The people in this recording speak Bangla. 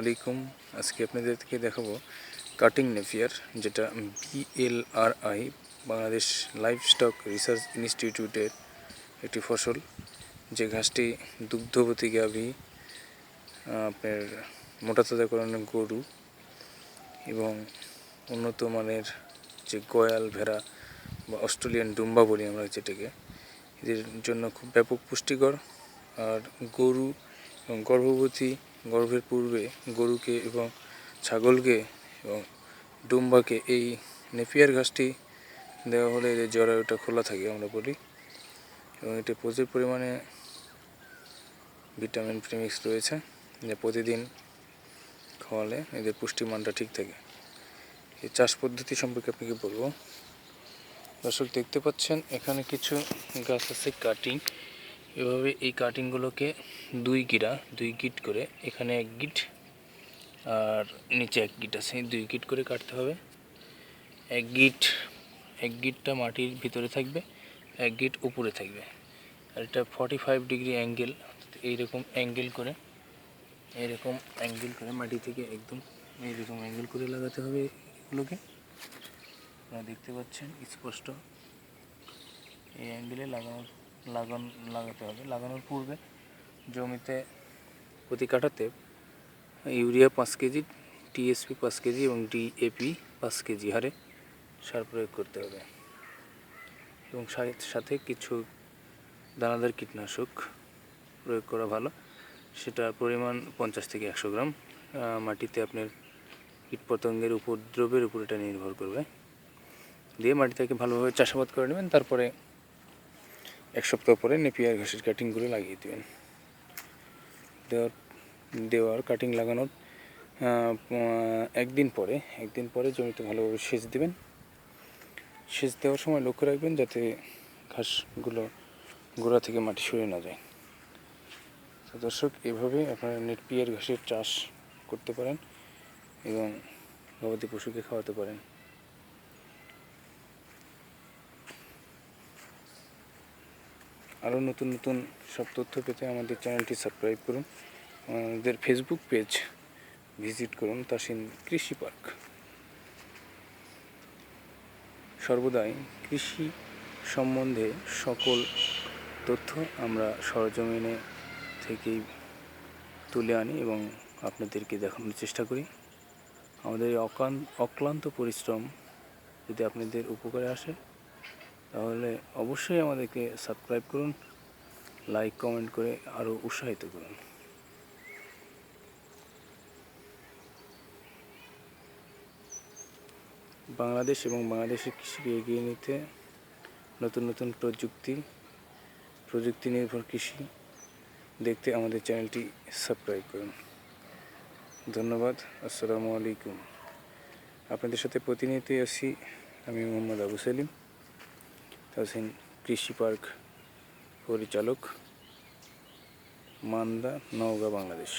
আলাইকুম। আজকে আপনাদেরকে দেখাবো কাটিং নেফিয়ার, যেটা BLRI Bangladesh livestock research ইনস্টিটিউটের একটি ফসল। যে ঘাসটি দুগ্ধবতী গাভী আপনার মোটা তাজাকরণের গরু এবং উন্নত মানের যে গয়াল, ভেড়া বা অস্ট্রেলিয়ান ডুম্বা বলি আমরা যেটাকে, এদের জন্য খুব ব্যাপক পুষ্টিকর। আর গরু এবং গর্ভবতী গর্ভের পূর্বে গরুকে এবং ছাগলকে এবং ডুম্বাকে এই নেপিয়ার ঘাসটি দেওয়া হলে এদের জরায়ুটা খোলা থাকে আমরা বলি। এবং এতে প্রচুর পরিমাণে ভিটামিন, প্রিমিক্স রয়েছে যা প্রতিদিন খাওয়ালে এদের পুষ্টিমানটা ঠিক থাকে। এই চাষ পদ্ধতি সম্পর্কে আপনাকে বলব। দর্শক, দেখতে পাচ্ছেন, এখানে কিছু গাছ আছে কাটিং। এভাবে এই কাটিংগুলোকে দুই গিরা দুই গিট করে এখানে এক গিট আর নিচে এক গিট আছে। দুই গিট করে কাটতে হবে। এক গিট, এক গিটটা মাটির ভিতরে থাকবে, এক গিট উপরে থাকবে। আর এটা ফর্টি ফাইভ ডিগ্রি অ্যাঙ্গেল এইরকম অ্যাঙ্গেল করে, এইরকম অ্যাঙ্গেল করে মাটি থেকে একদম এইরকম অ্যাঙ্গেল করে লাগাতে হবে এগুলোকে। দেখতে পাচ্ছেন স্পষ্ট এই অ্যাঙ্গেলে লাগানোর লাগান, লাগাতে হবে। লাগানোর পূর্বে জমিতে প্রতি কাঠাতে ইউরিয়া পাঁচ কেজি, টিএসপি পাঁচ কেজি এবং ডিএপি পাঁচ কেজি হারে সার প্রয়োগ করতে হবে। এবং সাথে কিছু দানাদার কীটনাশক প্রয়োগ করা ভালো। সেটার পরিমাণ পঞ্চাশ থেকে একশো গ্রাম। মাটিতে আপনার কীটপতঙ্গের উপদ্রবের উপর এটা নির্ভর করবে। দিয়ে মাটিটাকে ভালোভাবে চাষাবাদ করে নেবেন। তারপরে এক সপ্তাহ পরে নেপিয়ার ঘাসের কাটিংগুলো লাগিয়ে দেবেন। দেওয়ার দেওয়ার কাটিং লাগানোর একদিন পরে একদিন পরে জমিতে ভালোভাবে সেচ দেবেন। সেচ দেওয়ার সময় লক্ষ্য রাখবেন যাতে ঘাসগুলো গোড়া থেকে মাটি সরে না যায়। তো দর্শক, এভাবে আপনারা নেপিয়ার ঘাসের চাষ করতে পারেন এবং গবাদি পশুকে খাওয়াতে পারেন। আরও নতুন নতুন সব তথ্য পেতে আমাদের চ্যানেলটি সাবস্ক্রাইব করুন। আমাদের ফেসবুক পেজ ভিজিট করুন, তাসিন কৃষি পার্ক। সর্বদাই কৃষি সম্বন্ধে সকল তথ্য আমরা সরজমিনে থেকেই তুলে আনি এবং আপনাদেরকে দেখানোর চেষ্টা করি। আমাদের এই অক্লান্ত পরিশ্রম যদি আপনাদের উপকারে আসে তাহলে অবশ্যই আমাদেরকে সাবস্ক্রাইব করুন লাইক কমেন্ট করে আরও উৎসাহিত করুন। বাংলাদেশ এবং বাংলাদেশের কৃষিকে এগিয়ে নিতে নতুন নতুন প্রযুক্তি প্রযুক্তি নির্ভর কৃষি দেখতে আমাদের চ্যানেলটি সাবস্ক্রাইব করুন। ধন্যবাদ, আসসালামু আলাইকুম। আপনাদের সাথে প্রতিনিয়তই আছি আমি মোহাম্মদ আবু সেলিম। তাহসিন কৃষি পার্ক পরিচালক মান্দা নওগাঁ বাংলাদেশ।